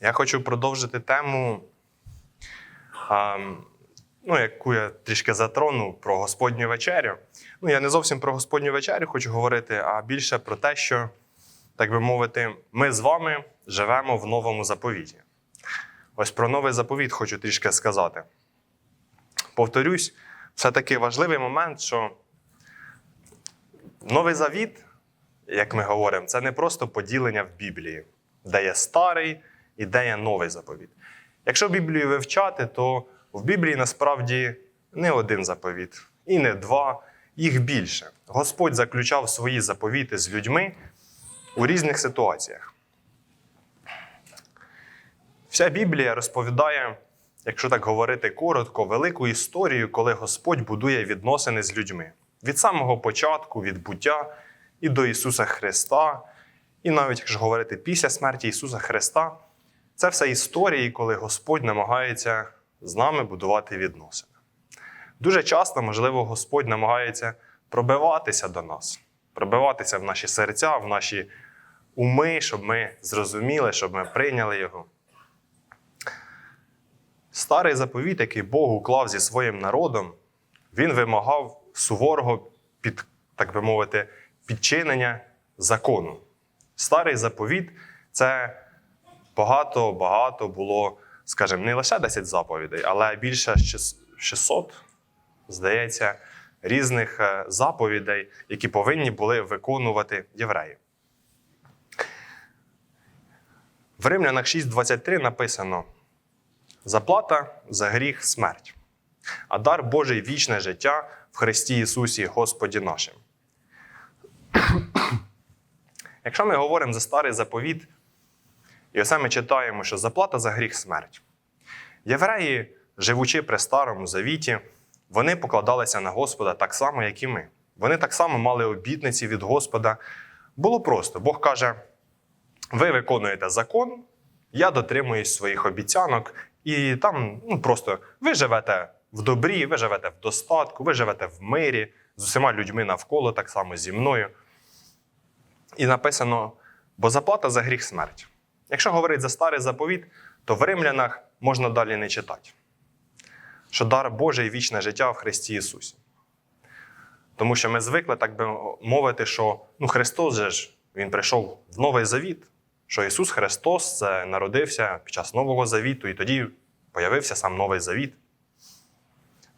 Я хочу продовжити тему, а, ну, яку я трішки затронув про Господню вечерю. Ну, я не зовсім про Господню вечерю хочу говорити, а більше про те, що, так би мовити, ми з вами живемо в новому заповіті. Ось про новий заповіт хочу трішки сказати. Повторюсь, все-таки важливий момент, що новий завіт, як ми говоримо, це не просто поділення в Біблії, де є старий і де є новий заповіт. Якщо Біблію вивчати, то в Біблії насправді не один заповіт, і не два, їх більше. Господь заключав свої заповіти з людьми у різних ситуаціях. Вся Біблія розповідає, якщо так говорити коротко, велику історію, коли Господь будує відносини з людьми. Від самого початку, від буття і до Ісуса Христа, і навіть якщо говорити після смерті Ісуса Христа, це все історії, коли Господь намагається з нами будувати відносини. Дуже часто, можливо, Господь намагається пробиватися до нас, пробиватися в наші серця, в наші уми, щоб ми зрозуміли, щоб ми прийняли Його. Старий заповіт, який Бог уклав зі своїм народом, він вимагав суворого, під, так би мовити, підчинення закону. Старий заповіт це багато-багато було, скажімо, не лише 10 заповідей, але більше 600, здається, різних е, заповідей, які повинні були виконувати євреї. В Римлянах 6.23 написано: заплата за гріх смерть, а дар Божий вічне життя в Христі Ісусі Господі нашим. Якщо ми говоримо за старий заповіт, і оце ми читаємо, що заплата за гріх смерть. Євреї, живучи при старому завіті, вони покладалися на Господа так само, як і ми. Вони так само мали обітниці від Господа. Було просто. Бог каже: ви виконуєте закон, я дотримуюсь своїх обіцянок, і там ну, просто ви живете в добрі, ви живете в достатку, ви живете в мирі з усіма людьми навколо, так само зі мною. І написано: бо заплата за гріх смерть. Якщо говорити за старий заповіт, то в римлянах можна далі не читати, що дар Божий вічне життя в Христі Ісусі. Тому що ми звикли, так би мовити, що ну, Христос же ж Він прийшов в Новий Завіт, що Ісус Христос це народився під час Нового Завіту, і тоді появився сам Новий Завіт.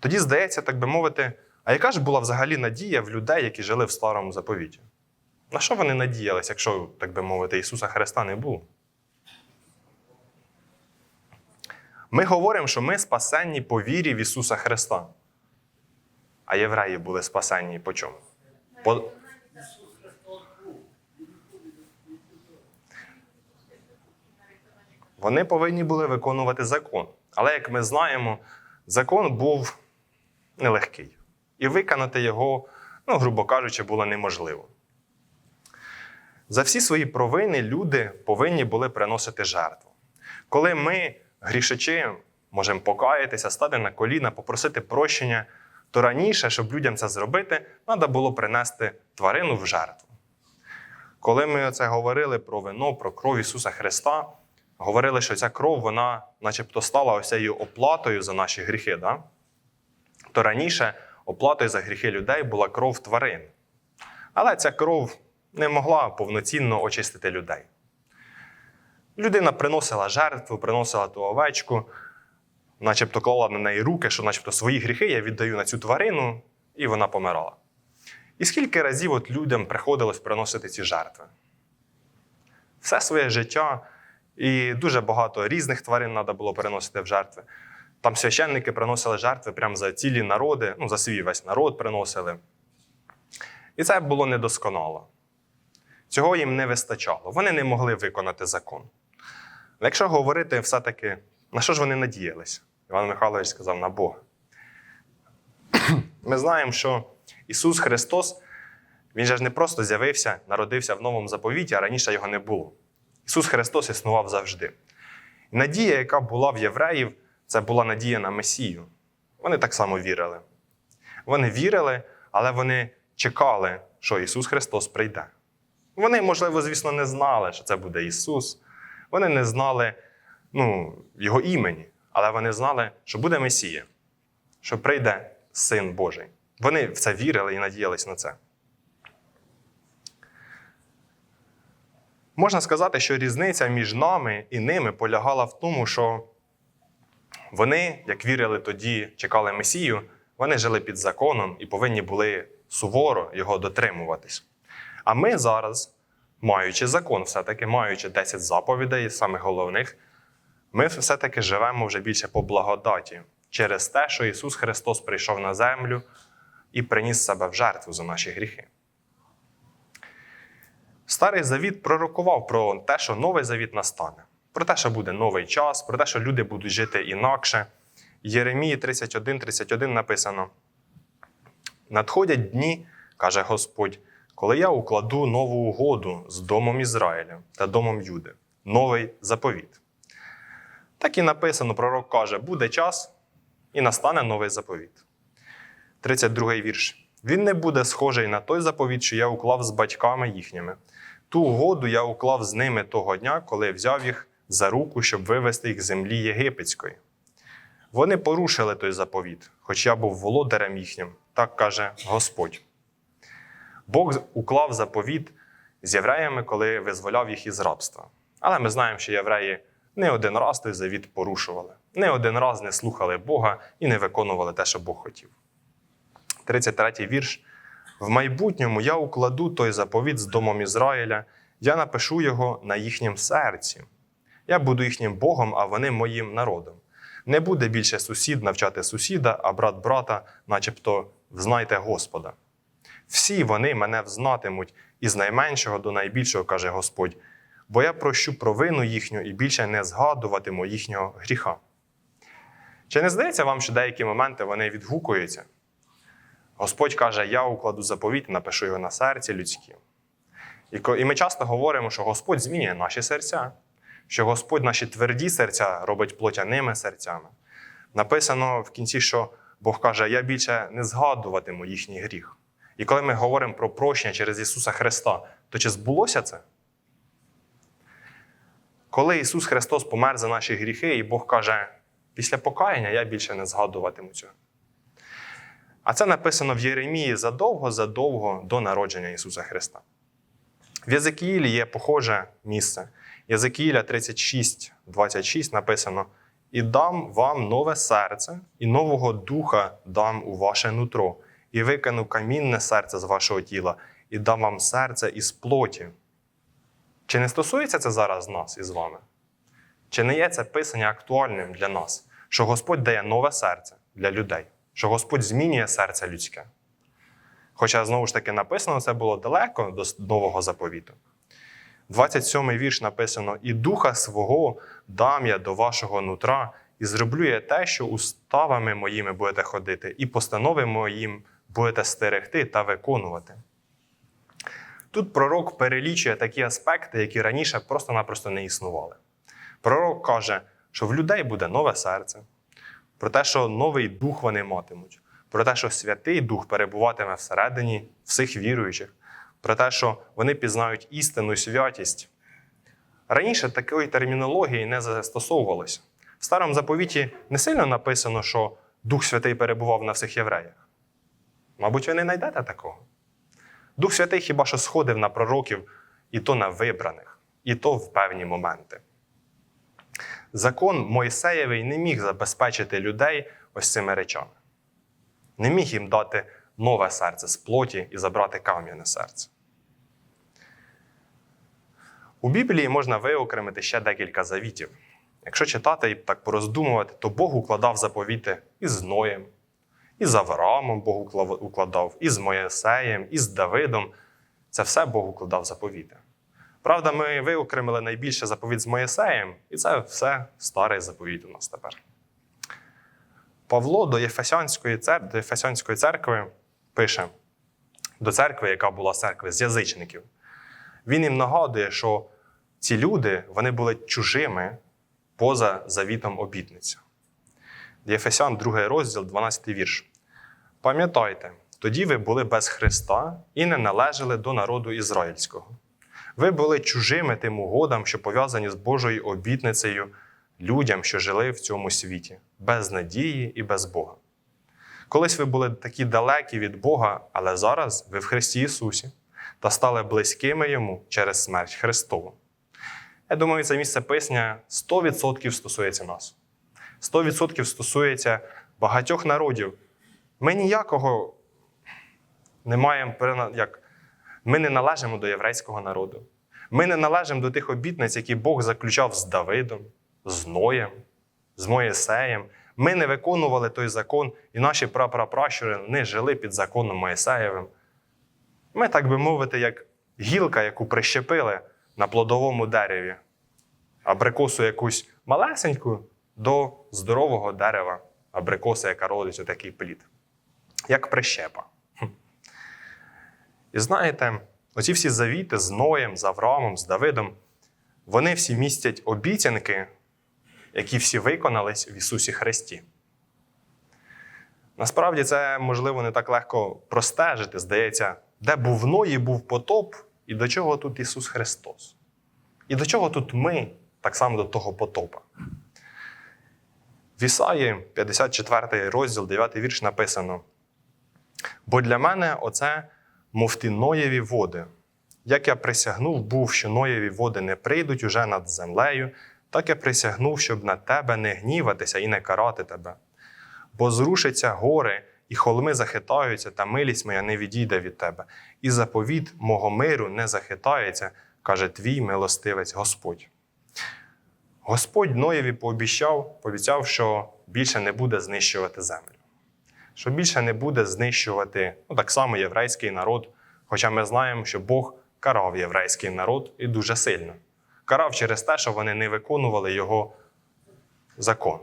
Тоді здається, так би мовити, а яка ж була взагалі надія в людей, які жили в старому заповіті? На що вони надіялись, якщо, так би мовити, Ісуса Христа не було? Ми говоримо, що ми спасенні по вірі в Ісуса Христа. А євреї були спасенні по чому? По... Вони повинні були виконувати закон. Але, як ми знаємо, закон був нелегкий. І виконати його, ну, грубо кажучи, було неможливо. За всі свої провини люди повинні були приносити жертву. Коли ми, грішачі, можемо покаятися, стати на коліна, попросити прощення, то раніше, щоб людям це зробити, треба було принести тварину в жертву. Коли ми це говорили про вино, про кров Ісуса Христа, говорили, що ця кров, вона начебто стала ось оплатою за наші гріхи. Да? То раніше оплатою за гріхи людей була кров тварин. Але ця кров не могла повноцінно очистити людей. Людина приносила жертву, приносила ту овечку, начебто клала на неї руки, що начебто свої гріхи я віддаю на цю тварину, і вона помирала. І скільки разів от людям приходилось приносити ці жертви? Все своє життя, і дуже багато різних тварин треба було переносити в жертви. Там священники приносили жертви прямо за цілі народи, ну, за свій весь народ приносили. І це було недосконало. Цього їм не вистачало. Вони не могли виконати закон. Але якщо говорити все-таки, на що ж вони надіялися? Іван Михайлович сказав на Бога. Ми знаємо, що Ісус Христос, Він же ж не просто з'явився, народився в новому заповіті, а раніше його не було. Ісус Христос існував завжди. І надія, яка була в євреїв, це була надія на Месію. Вони так само вірили. Вони вірили, але вони чекали, що Ісус Христос прийде. Вони, можливо, звісно, не знали, що це буде Ісус. Вони не знали, ну, його імені, але вони знали, що буде Месія, що прийде Син Божий. Вони в це вірили і надіялись на це. Можна сказати, що різниця між нами і ними полягала в тому, що вони, як вірили тоді, чекали Месію, вони жили під законом і повинні були суворо його дотримуватись. А ми зараз, маючи закон, все-таки маючи 10 заповідей, самих головних, ми все-таки живемо вже більше по благодаті через те, що Ісус Христос прийшов на землю і приніс себе в жертву за наші гріхи. Старий завіт пророкував про те, що новий завіт настане, про те, що буде новий час, про те, що люди будуть жити інакше. Єремії 31, 31 написано: Надходять дні, каже Господь, коли я укладу нову угоду з домом Ізраїля та домом Юди, новий заповіт. Так і написано, пророк каже: буде час і настане новий заповіт. 32 вірш. Він не буде схожий на той заповіт, що я уклав з батьками їхніми. Ту угоду я уклав з ними того дня, коли взяв їх за руку, щоб вивести їх з землі єгипетської. Вони порушили той заповіт, хоч я був володарем їхнім, так каже Господь. Бог уклав заповіт з євреями, коли визволяв їх із рабства. Але ми знаємо, що євреї не один раз той завіт порушували, не один раз не слухали Бога і не виконували те, що Бог хотів. 33 вірш. В майбутньому я укладу той заповіт з домом Ізраїля, я напишу його на їхнім серці. Я буду їхнім Богом, а вони моїм народом. Не буде більше сусід навчати сусіда, а брат брата, начебто взнайте Господа. Всі вони мене взнатимуть із найменшого до найбільшого, каже Господь, бо я прощу провину їхню і більше не згадуватиму їхнього гріха. Чи не здається вам, що деякі моменти вони відгукуються? Господь каже: Я укладу заповіт, напишу його на серці людські. І ми часто говоримо, що Господь змінює наші серця, що Господь наші тверді серця робить плотяними серцями. Написано в кінці, що Бог каже: Я більше не згадуватиму їхній гріх. І коли ми говоримо про прощення через Ісуса Христа, то чи збулося це? Коли Ісус Христос помер за наші гріхи, і Бог каже, після покаяння я більше не згадуватиму цього. А це написано в Єремії задовго-задовго до народження Ісуса Христа. В Єзекіїлі є похоже місце. Єзекіїля 36, 26 написано: І дам вам нове серце, і нового духа дам у ваше нутро, і викину камінне серце з вашого тіла, і дам вам серце із плоті. Чи не стосується це зараз нас із вами? Чи не є це писання актуальним для нас, що Господь дає нове серце для людей, що Господь змінює серце людське? Хоча, знову ж таки, написано, це було далеко до нового заповіту. 27 вірш написано: І духа свого дам я до вашого нутра, і зроблю я те, що уставами моїми будете ходити, і постанови моїм будете стерегти та виконувати. Тут пророк перелічує такі аспекти, які раніше просто-напросто не існували. Пророк каже, що в людей буде нове серце, про те, що новий дух вони матимуть, про те, що Святий Дух перебуватиме всередині всіх віруючих, про те, що вони пізнають істину святість. Раніше такої термінології не застосовувалося. В старому заповіті не сильно написано, що Дух Святий перебував на всіх євреях. Мабуть, ви не знайдете такого. Дух Святий хіба що сходив на пророків, і то на вибраних, і то в певні моменти. Закон Мойсеєвий не міг забезпечити людей ось цими речами. Не міг їм дати нове серце з плоті і забрати кам'яне серце. У Біблії можна виокремити ще декілька завітів. Якщо читати і так пороздумувати, то Бог укладав заповіти із Зноєм, і з Авраамом Бог укладав, і з Моєсеєм, і з Давидом. Це все Бог укладав заповіти. Правда, ми виокремили найбільше заповіт з Моєсеєм, і це все старий заповіт у нас тепер. Павло до Єфесянської, цер... до Єфесянської церкви пише до церкви, яка була церкви з язичників. Він їм нагадує, що ці люди вони були чужими поза завітом обітниця. Єфесян, 2 розділ, 12 вірш. Пам'ятайте, тоді ви були без Христа і не належали до народу ізраїльського. Ви були чужими тим угодам, що пов'язані з Божою обітницею, людям, що жили в цьому світі, без надії і без Бога. Колись ви були такі далекі від Бога, але зараз ви в Христі Ісусі та стали близькими Йому через смерть Христову. Я думаю, це місце писання 100% стосується нас. 100% стосується багатьох народів. Ми ніякого не маємо як ми не належимо до єврейського народу. Ми не належимо до тих обітниць, які Бог заключав з Давидом, з Ноєм, з Моєсеєм. Ми не виконували той закон, і наші прапрапращури не жили під законом Моєсеєвим. Ми, так би мовити, як гілка, яку прищепили на плодовому дереві, абрикосу якусь малесеньку до здорового дерева, абрикоса, яка родить отакий плід, як прищепа. І знаєте, оці всі завіти з Ноєм, з Авраамом, з Давидом, вони всі містять обіцянки, які всі виконались в Ісусі Христі. Насправді це, можливо, не так легко простежити. Здається, де був Ной, був потоп, і до чого тут Ісус Христос? І до чого тут ми, так само до того потопа? В Ісаї, 54 розділ, 9 вірш написано: Бо для мене оце, мов ті Ноєві води. Як я присягнув був, що Ноєві води не прийдуть уже над землею, так я присягнув, щоб на тебе не гніватися і не карати тебе. Бо зрушаться гори, і холми захитаються, та милість моя не відійде від тебе, і заповіт мого миру не захитається, каже твій милостивець Господь. Господь Ноєві пообіцяв, пообіцяв, що більше не буде знищувати землю, що більше не буде знищувати ну, так само єврейський народ. Хоча ми знаємо, що Бог карав єврейський народ і дуже сильно. Карав через те, що вони не виконували його закон.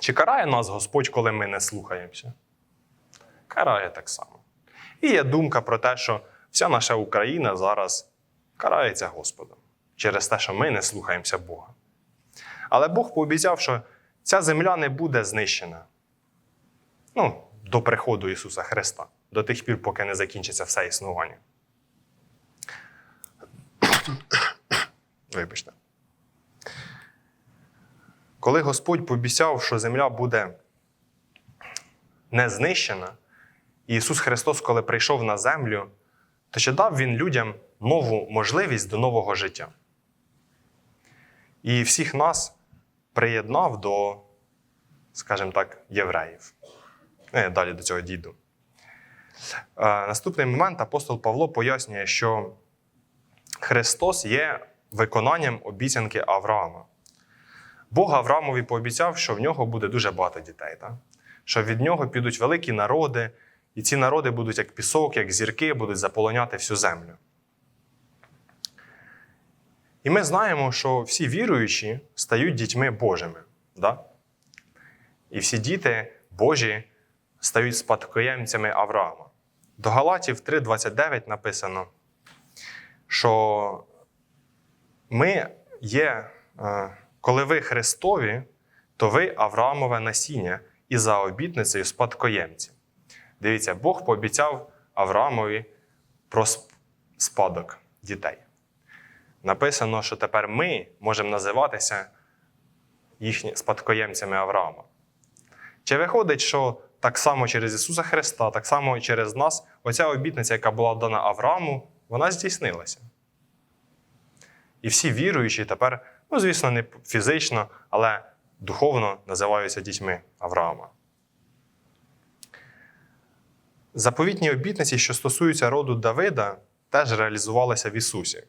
Чи карає нас Господь, коли ми не слухаємося? Карає так само. І є думка про те, що вся наша Україна зараз карається Господом через те, що ми не слухаємося Бога. Але Бог пообіцяв, що ця земля не буде знищена ну, до приходу Ісуса Христа, до тих пір, поки не закінчиться все існування. Вибачте. Коли Господь пообіцяв, що земля буде не знищена, і Ісус Христос, коли прийшов на землю, то чи дав Він людям нову можливість до нового життя? І всіх нас приєднав до, скажімо так, євреїв. Ну, далі до цього дійду. Е, Наступний момент апостол Павло пояснює, що Христос є виконанням обіцянки Авраама. Бог Авраамові пообіцяв, що в нього буде дуже багато дітей, так? що від нього підуть великі народи, і ці народи будуть як пісок, як зірки, будуть заполоняти всю землю. І ми знаємо, що всі віруючі стають дітьми Божими. Да? І всі діти Божі стають спадкоємцями Авраама. До Галатів 3:29 написано, що ми є, е, коли ви Христові, то ви Авраамове насіння і за обітницею спадкоємці. Дивіться, Бог пообіцяв Авраамові про спадок дітей. Написано, що тепер ми можемо називатися їхні спадкоємцями Авраама. Чи виходить, що так само через Ісуса Христа, так само через нас, оця обітниця, яка була дана Аврааму, вона здійснилася. І всі віруючі тепер, ну, звісно, не фізично, але духовно називаються дітьми Авраама. Заповітні обітниці, що стосуються роду Давида, теж реалізувалися в Ісусі.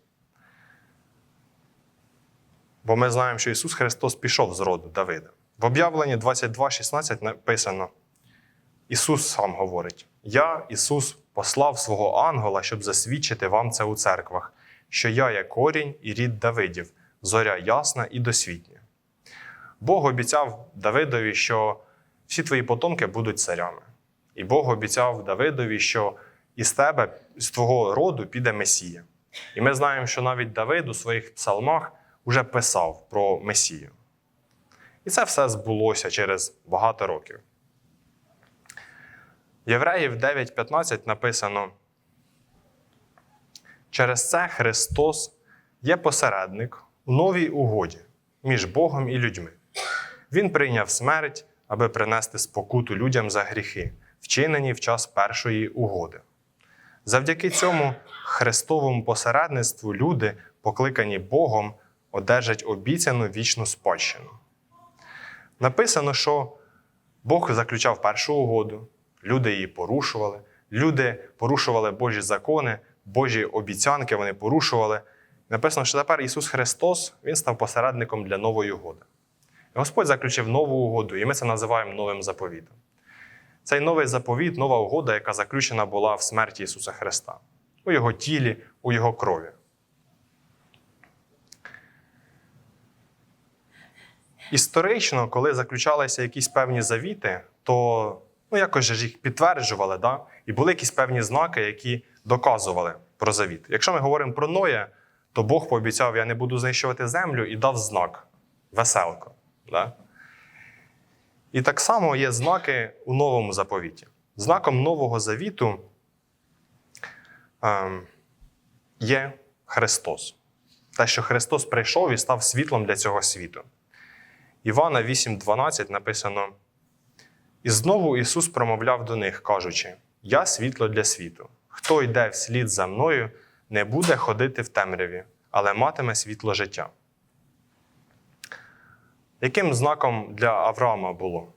Бо ми знаємо, що Ісус Христос пішов з роду Давида. В об'явленні 22,16 написано: Ісус сам говорить: Я, Ісус, послав свого ангела, щоб засвідчити вам це у церквах, що я є корінь і рід Давидів, зоря ясна і досвітня. Бог обіцяв Давидові, що всі твої потомки будуть царями. І Бог обіцяв Давидові, що із тебе, з твого роду піде Месія. І ми знаємо, що навіть Давид у своїх псалмах вже писав про Месію. І це все збулося через багато років. Євреїв 9.15 написано: Через це Христос є посередник у новій угоді. між Богом і людьми. Він прийняв смерть, аби принести спокуту людям за гріхи, вчинені в час першої угоди. Завдяки цьому Христовому посередництву люди, покликані Богом, одержать обіцяну вічну спадщину. Написано, що Бог заключав першу угоду, люди її порушували, люди порушували Божі закони, Божі обіцянки вони порушували. Написано, що тепер Ісус Христос Він став посередником для нової угоди. І Господь заключив нову угоду, і ми це називаємо новим заповітом. Цей новий заповіт, нова угода, яка заключена була в смерті Ісуса Христа, у Його тілі, у Його крові. Історично, коли заключалися якісь певні завіти, то ну, якось ж їх підтверджували, да? і були якісь певні знаки, які доказували про завіт. Якщо ми говоримо про Ноя, то Бог пообіцяв, я не буду знищувати землю і дав знак веселко. Да? І так само є знаки у новому заповіті. Знаком нового завіту ем, є Христос. Те, що Христос прийшов і став світлом для цього світу. Івана 8:12 написано: І знову Ісус промовляв до них, кажучи: Я світло для світу. Хто йде вслід за мною, не буде ходити в темряві, але матиме світло життя. Яким знаком для Авраама було,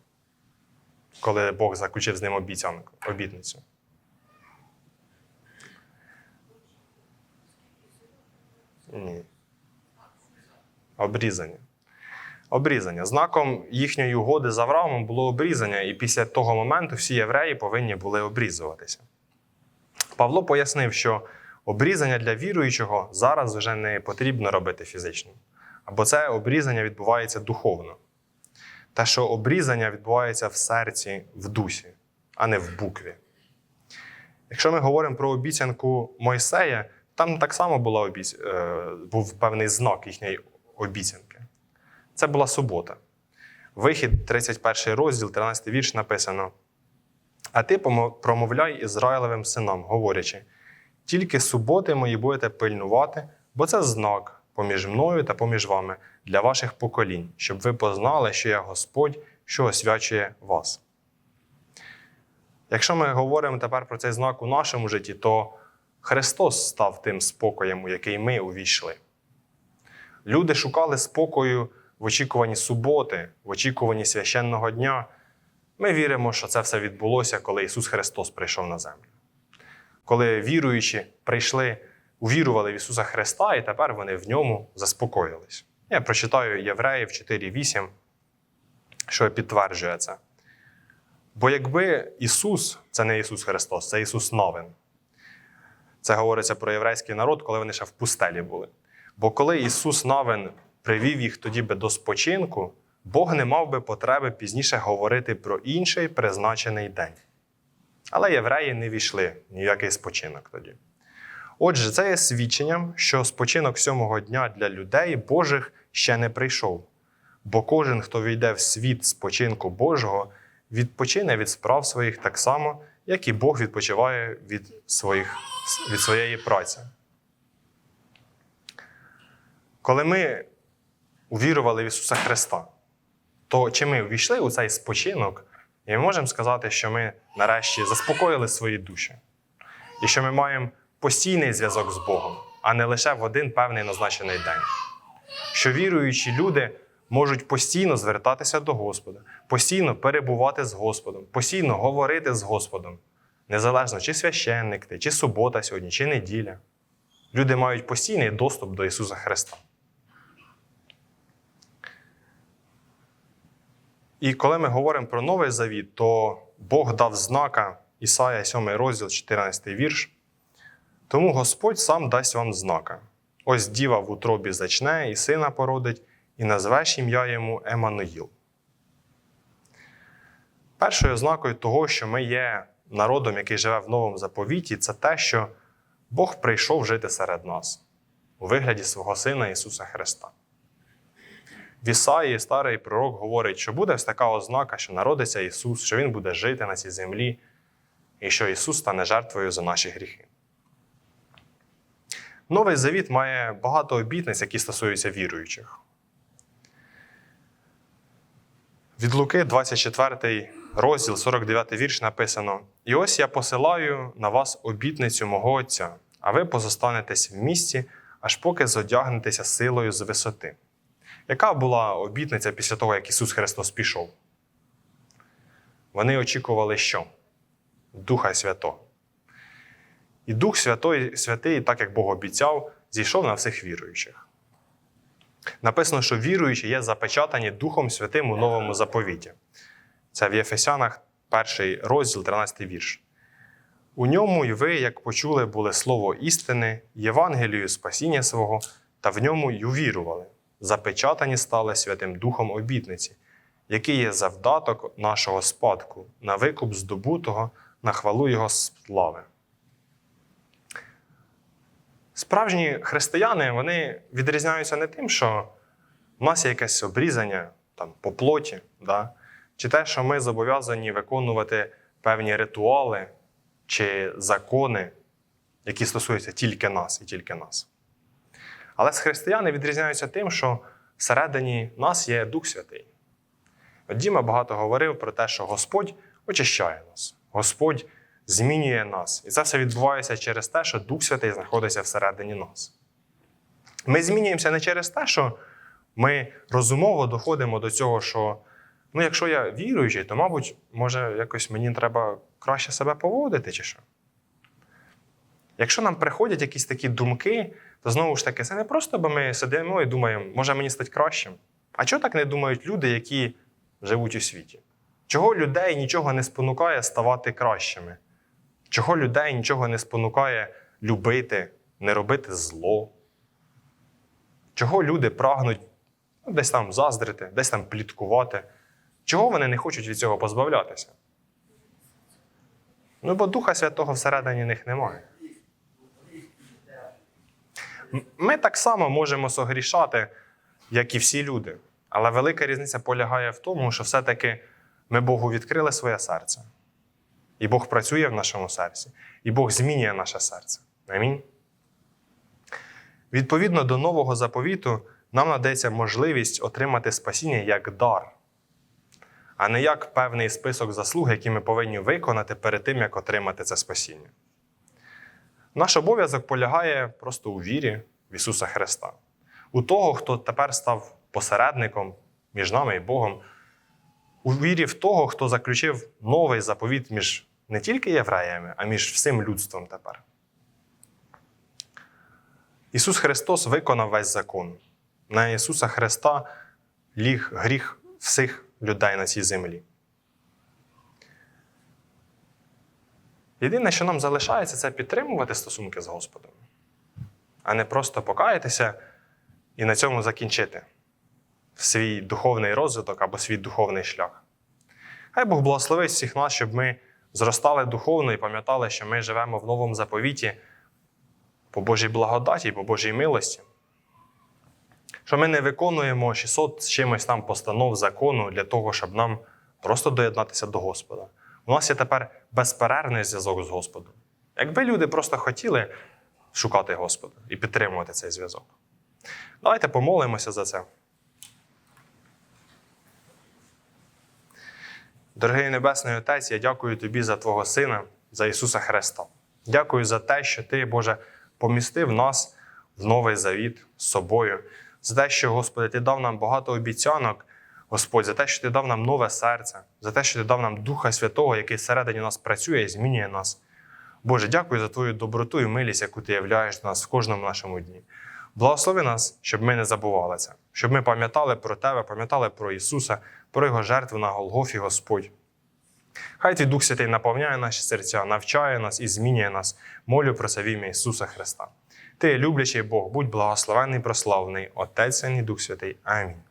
коли Бог заключив з ним обітницю? Ні. Обрізання. Обрізання. Знаком їхньої угоди з Авраамом було обрізання, і після того моменту всі євреї повинні були обрізуватися. Павло пояснив, що обрізання для віруючого зараз вже не потрібно робити фізично, або це обрізання відбувається духовно. Те, що обрізання відбувається в серці, в дусі, а не в букві. Якщо ми говоримо про обіцянку Мойсея, там так само була обіць... е, був певний знак їхньої обіцянки. Це була субота. Вихід, 31 розділ, 13 вірш написано: А ти промовляй Ізраїлевим синам, говорячи: тільки суботи мої будете пильнувати, бо це знак поміж мною та поміж вами для ваших поколінь, щоб ви познали, що я Господь, що освячує вас. Якщо ми говоримо тепер про цей знак у нашому житті, то Христос став тим спокоєм, у який ми увійшли. Люди шукали спокою в очікуванні суботи, в очікуванні священного дня. Ми віримо, що це все відбулося, коли Ісус Христос прийшов на землю. Коли віруючі прийшли, увірували в Ісуса Христа, і тепер вони в ньому заспокоїлись. Я прочитаю Євреїв 4.8, що підтверджує це. Бо якби Ісус, це не Ісус Христос, це Ісус Новин. Це говориться про єврейський народ, коли вони ще в пустелі були. Бо коли Ісус Навин привів їх тоді би до спочинку, Бог не мав би потреби пізніше говорити про інший призначений день. Але євреї не війшли ніякий спочинок тоді. Отже, це є свідченням, що спочинок сьомого дня для людей Божих ще не прийшов. Бо кожен, хто війде в світ спочинку Божого, відпочине від справ своїх так само, як і Бог відпочиває від, своїх, від своєї праці. Коли ми увірували в Ісуса Христа, то чи ми увійшли у цей спочинок, і ми можемо сказати, що ми нарешті заспокоїли свої душі, і що ми маємо постійний зв'язок з Богом, а не лише в один певний назначений день. Що віруючі люди можуть постійно звертатися до Господа, постійно перебувати з Господом, постійно говорити з Господом, незалежно чи священник ти, чи субота сьогодні, чи неділя. Люди мають постійний доступ до Ісуса Христа. І коли ми говоримо про новий завіт, то Бог дав знака Ісая 7 розділ, 14 вірш. Тому Господь сам дасть вам знака. Ось діва в утробі зачне і сина породить, і назвеш ім'я йому Еммануїл. Першою ознакою того, що ми є народом, який живе в новому заповіті, це те, що Бог прийшов жити серед нас у вигляді свого Сина Ісуса Христа. В Ісаї старий пророк говорить, що буде ось така ознака, що народиться Ісус, що Він буде жити на цій землі, і що Ісус стане жертвою за наші гріхи. Новий завіт має багато обітниць, які стосуються віруючих. Від Луки, 24 розділ, 49 вірш написано: І ось я посилаю на вас обітницю мого Отця, а ви позостанетесь в місті, аж поки зодягнетеся силою з висоти. Яка була обітниця після того, як Ісус Христос пішов? Вони очікували що? Духа Святого. І Дух Святой, Святий, так як Бог обіцяв, зійшов на всіх віруючих. Написано, що віруючі є запечатані Духом Святим у новому заповіті. Це в Єфесянах, перший розділ, 13 вірш. У ньому й ви, як почули, були слово істини, Євангелію спасіння свого, та в ньому й увірували. Запечатані стали Святим Духом обітниці, який є завдаток нашого спадку, на викуп здобутого, на хвалу Його слави. Справжні християни вони відрізняються не тим, що в нас є якесь обрізання там, по плоті, да? чи те, що ми зобов'язані виконувати певні ритуали чи закони, які стосуються тільки нас і тільки нас. Але з християни відрізняються тим, що всередині нас є Дух Святий. От Діма багато говорив про те, що Господь очищає нас, Господь змінює нас. І це все відбувається через те, що Дух Святий знаходиться всередині нас. Ми змінюємося не через те, що ми розумово доходимо до цього, що ну, якщо я віруючий, то, мабуть, може, якось мені треба краще себе поводити, чи що. Якщо нам приходять якісь такі думки, то знову ж таки, це не просто, бо ми сидимо і думаємо, може мені стати кращим. А чого так не думають люди, які живуть у світі? Чого людей нічого не спонукає ставати кращими? Чого людей нічого не спонукає любити, не робити зло? Чого люди прагнуть ну, десь там заздрити, десь там пліткувати? Чого вони не хочуть від цього позбавлятися? Ну, бо Духа Святого всередині них немає. Ми так само можемо согрішати, як і всі люди. Але велика різниця полягає в тому, що все-таки ми Богу відкрили своє серце. І Бог працює в нашому серці, і Бог змінює наше серце. Амінь. Відповідно до нового заповіту, нам надається можливість отримати спасіння як дар, а не як певний список заслуг, які ми повинні виконати перед тим, як отримати це спасіння. Наш обов'язок полягає просто у вірі в Ісуса Христа, у того, хто тепер став посередником між нами і Богом, у вірі в того, хто заключив новий заповіт між не тільки євреями, а між всім людством тепер. Ісус Христос виконав весь закон. На Ісуса Христа ліг гріх всіх людей на цій землі. Єдине, що нам залишається, це підтримувати стосунки з Господом, а не просто покаятися і на цьому закінчити свій духовний розвиток або свій духовний шлях. Хай Бог благословить всіх нас, щоб ми зростали духовно і пам'ятали, що ми живемо в новому заповіті по Божій благодаті по Божій милості. Що ми не виконуємо 600 з чимось там постанов закону для того, щоб нам просто доєднатися до Господа. У нас є тепер безперервний зв'язок з Господом. Якби люди просто хотіли шукати Господа і підтримувати цей зв'язок. Давайте помолимося за це. Дорогий Небесний Отець, я дякую Тобі за Твого Сина, за Ісуса Христа. Дякую за те, що Ти, Боже, помістив нас в новий завіт з собою, за те, що, Господи, Ти дав нам багато обіцянок, Господь, за те, що Ти дав нам нове серце, за те, що Ти дав нам Духа Святого, який всередині нас працює і змінює нас. Боже, дякую за Твою доброту і милість, яку Ти являєш нас в кожному нашому дні. Благослови нас, щоб ми не забували це, щоб ми пам'ятали про Тебе, пам'ятали про Ісуса, про Його жертву на Голгофі, Господь. Хай твій Дух Святий наповняє наші серця, навчає нас і змінює нас. Молю про це в ім'я Ісуса Христа. Ти, люблячий Бог, будь благословений, прославлений, Отець і Дух Святий. Амінь.